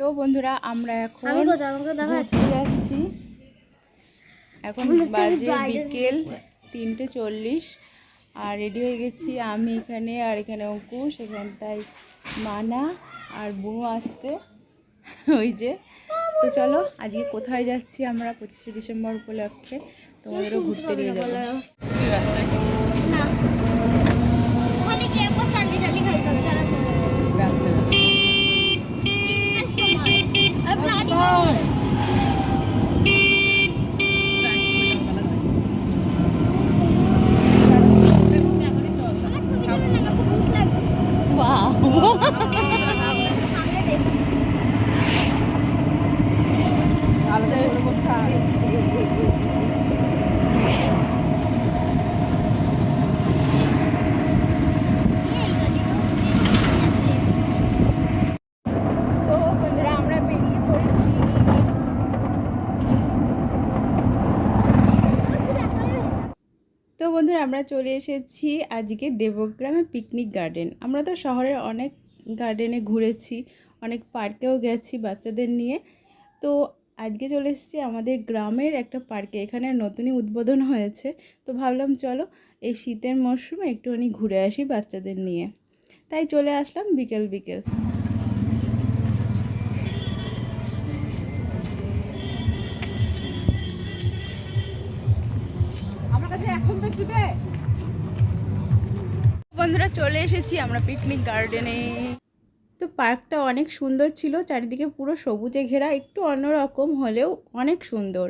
তো বন্ধুরা আমরা এখন ঘুরতে যাচ্ছি। এখন বাজে বিকেল তিনটে চল্লিশ। আর রেডি হয়ে গেছি আমি এখানে আর এখানে অঙ্কুশ এখানটায় মানা আর বুনু আসছে। ওই যে। তো চলো আজকে কোথায় যাচ্ছি আমরা পঁচিশে ডিসেম্বর উপলক্ষে? তোমাদেরও ঘুরতে নিয়ে যাব ওখানে গিয়ে একবার চালি চালি খাইতে হবে তারা আর প্রাণী আমার ছবি তুলে না খুব ভূত লাগবে সামনে দেখি এই গাড়িটা তো বন্ধুরা আমরা চলে এসেছি আজকে দেবগ্রামে পিকনিক গার্ডেন আমরা তো শহরের অনেক গার্ডেনে ঘুরেছি, অনেক পার্কেও গেছি বাচ্চাদের নিয়ে। তো আজকে চলে এসেছি আমাদের গ্রামের একটা পার্কে, এখানে নতুনই উদ্বোধন হয়েছে। তো ভাবলাম চলো এই শীতের মরশুমে একটুখানি ঘুরে আসি বাচ্চাদের নিয়ে। তাই চলে আসলাম বিকেল বিকেল। বন্ধুরা চলে এসেছি আমরা পিকনিক গার্ডেনে তো পার্কটা অনেক সুন্দর ছিল, চারিদিকে পুরো সবুজে ঘেরা, একটু অন্যরকম হলেও অনেক সুন্দর।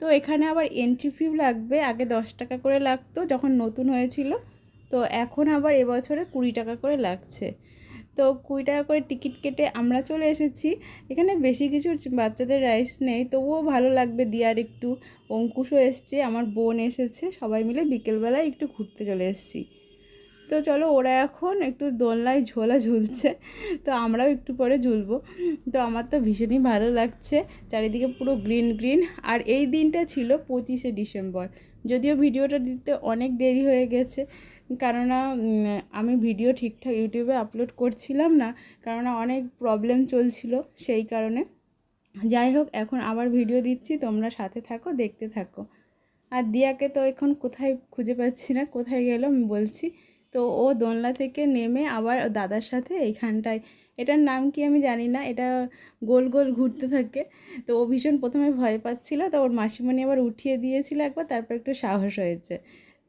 তো এখানে আবার এন্ট্রি ফি লাগবে, আগে দশ টাকা করে লাগতো যখন নতুন হয়েছিল, তো এখন আবার এবছরে কুড়ি টাকা করে লাগছে। তো কুড়ি টাকা করে টিকিট কেটে আমরা চলে এসেছি। এখানে বেশি কিছু বাচ্চাদের রাইস নেই, তবুও ভালো লাগবে দিয়ার একটু। অঙ্কুশও এসছে, আমার বোন এসেছে, সবাই মিলে বিকেলবেলায় একটু ঘুরতে চলে এসেছি। তো চলো ওরা এখন একটু দোলনায় ঝোলা ঝুলছে, তো আমরাও একটু পরে ঝুলবো। তো আমার তো ভীষণই ভালো লাগছে, চারিদিকে পুরো গ্রিন গ্রিন। আর এই দিনটা ছিল পঁচিশে ডিসেম্বর, যদিও ভিডিওটা দিতে অনেক দেরি হয়ে গেছে, কেননা আমি ভিডিও ঠিকঠাক ইউটিউবে আপলোড করছিলাম না, কেননা অনেক প্রবলেম চলছিল সেই কারণে। যাই হোক, এখন আবার ভিডিও দিচ্ছি, তোমরা সাথে থাকো, দেখতে থাকো। আর দিয়াকে তো এখন কোথায় খুঁজে পাচ্ছি না, কোথায় গেল আমি বলছি। তো ও দোনলা থেকে নেমে আবার দাদার সাথে এইখানটায়। এটার নাম কি আমি জানি না, এটা গোল গোল ঘুরতে থাকে। তো ও ভীষণ প্রথমে ভয় পাচ্ছিল, তো ওর মাসিমণি আবার উঠিয়ে দিয়েছিল একবার, তারপর একটু সাহস হয়েছে।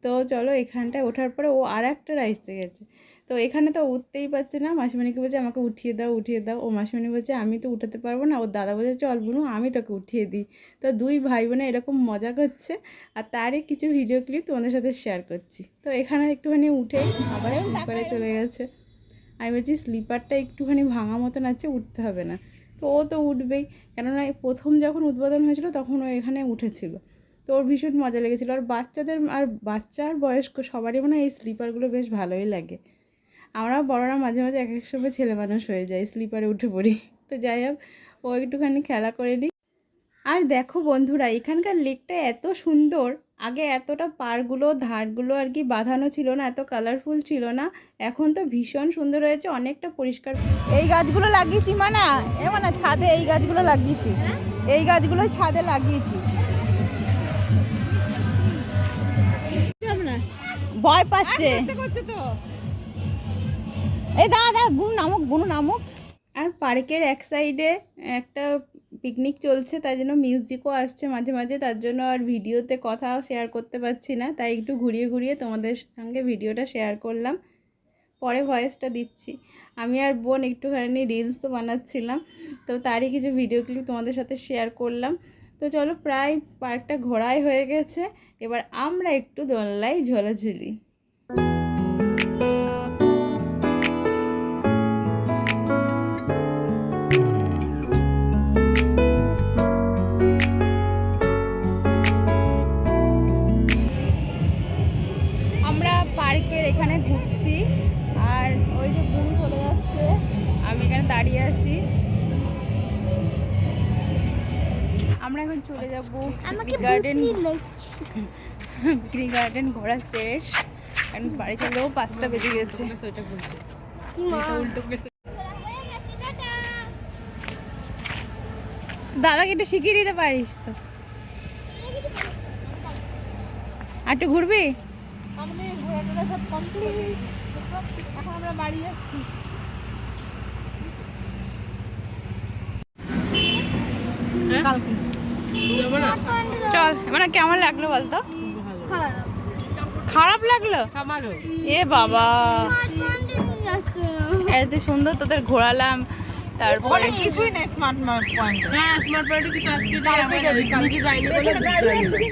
তো চলো এখানটায় ওঠার পরে ও আর একটা রাইডসে গেছে। তো এখানে তো উঠতেই পারছে না। মাসিমণিকে বলছে আমাকে উঠিয়ে দাও উঠিয়ে দাও। ও মাসিমণি বলছে আমি তো উঠাতে পারব না। ওর দাদা বলছে চল বুনু আমি তোকে উঠিয়ে দিই। তো দুই ভাই বোনে এরকম মজা করছে। আর তারই কিছু ভিডিও ক্লিপ তোমাদের সাথে শেয়ার করছি। তো এখানে একটুখানি উঠে আবার স্লিপারে চলে গেছে। আমি বলছি স্লিপারটা একটুখানি ভাঙা মতন আছে উঠতে হবে না। তো ও তো উঠবেই। কেননা প্রথম যখন উদ্বোধন হয়েছিল তখন ও এখানে উঠেছিল। তো ওর ভীষণ মজা লেগেছিলো। আর বাচ্চাদের আর বাচ্চা আর বয়স্ক সবারই মনে হয় এই স্লিপারগুলো বেশ ভালোই লাগে। আমরা বড়রা মাঝে মাঝে এক এক সময় ছেলে মানুষ হয়ে যায় স্লিপারে উঠে পড়ি। তো যাই হোক ও একটুখানি খেলা করে নিই। আর দেখো বন্ধুরা এখানকার লেকটা এত সুন্দর আগে এতটা পারগুলো ধারগুলো আর কি বাঁধানো ছিল না এত কালারফুল ছিল না এখন তো ভীষণ সুন্দর হয়েছে অনেকটা পরিষ্কার। এই গাছগুলো লাগিয়েছি মানা? এ মানা ছাদে এই গাছগুলো লাগিয়েছি। এই গাছগুলো ছাদে লাগিয়েছি। ভয় পাচ্ছে। তো। এই দাঁড়া দাঁড়া বুনু নামুক বুনু নামুক। আর পার্কের এক সাইডে একটা পিকনিক চলছে, তাই জন্য মিউজিকও আসছে মাঝে মাঝে, তার জন্য আর ভিডিওতে কথাও শেয়ার করতে পারছি না। তাই একটু ঘুরিয়ে ঘুরিয়ে তোমাদের সঙ্গে ভিডিওটা শেয়ার করলাম। পরে ভয়েসটা দিচ্ছি। আমি আর বোন একটুখানি রিলসও বানাচ্ছিলাম, তো তারই কিছু ভিডিও ক্লিপ তোমাদের সাথে শেয়ার করলাম। তো চলো, প্রায় পার্কটা ঘোরাই হয়ে গেছে। এবার আমরা একটু দোলনায় ঝোলাঝুলি। এখন চলে যাব আমাকে গার্ডেন গার্ডেন ঘোরা শেষ। এখন বাড়ি চলেও পাঁচটা বেজে গেছে। কি মা? দাদাকে একটু শিখিয়ে দিতে পারিস তো। আর একটু ঘুরবি? আমাদের ঘোরাটোরা সব কমপ্লিট এখন আমরা বাড়ি যাচ্ছি। কালকে। চল মানে কেমন লাগল বলতো? খারাপ লাগল? এ বাবা। এত সুন্দর তোদের ঘোরালাম তারপরে কিছুই নেই স্মার্ট পয়েন্ট হ্যাঁ স্মার্ট পয়েন্টে কিছু আজকে নিজে যাইনি। বলে